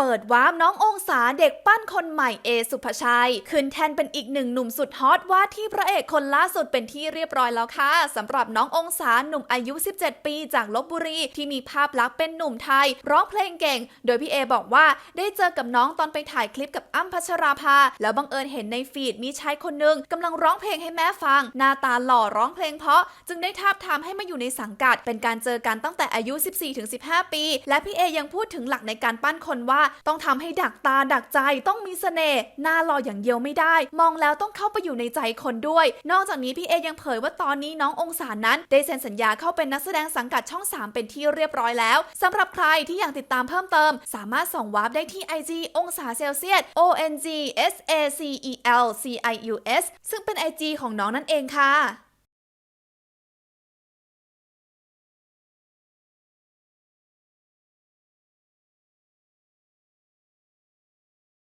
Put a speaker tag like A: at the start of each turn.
A: เปิดวาร์ปน้ององศาเด็กปั้นคนใหม่เอสุภชัย ขึ้นแทนเป็นอีกหนึ่งหนุ่มสุดฮอตว่าที่พระเอกคนล่าสุดเป็นที่เรียบร้อยแล้วค่ะสำหรับน้ององศาหนุ่มอายุ 17 ปีจากลบบุรี ที่มีภาพลักษณ์เป็นหนุ่มไทย ร้องเพลงเก่ง โดยพี่เอบอกว่าได้เจอกับน้องตอนไปถ่ายคลิปกับอ้ำพัชราภา แล้วบังเอิญเห็นในฟีดมีชายคนหนึ่งกำลังร้องเพลงให้แม่ฟัง หน้าตาหล่อร้องเพลงเพราะ จึงได้ทาบทามให้มาอยู่ในสังกัด เป็นการเจอกันตั้งแต่อายุ 14-15 ปี และพี่เอยังพูดถึงหลักในการปั้นคนว่าต้องทำให้ดักตาดักใจต้องมีเสน่ห์หน้าหล่ออย่างเดียวไม่ได้ มองแล้วต้องเข้าไปอยู่ในใจคนด้วย นอกจากนี้พี่เอยังเผยว่าตอนนี้น้ององศานั้น ได้เซ็นสัญญาเข้าเป็นนักแสดงสังกัดช่อง 3 เป็นที่เรียบร้อยแล้วสำหรับใครที่อยากติดตามเพิ่มเติม สามารถส่องวาร์ปได้ที่ IG องศาเซลเซียส O N G S A C E L C I U S ซึ่งเป็น IG ของน้องนั่นเองค่ะ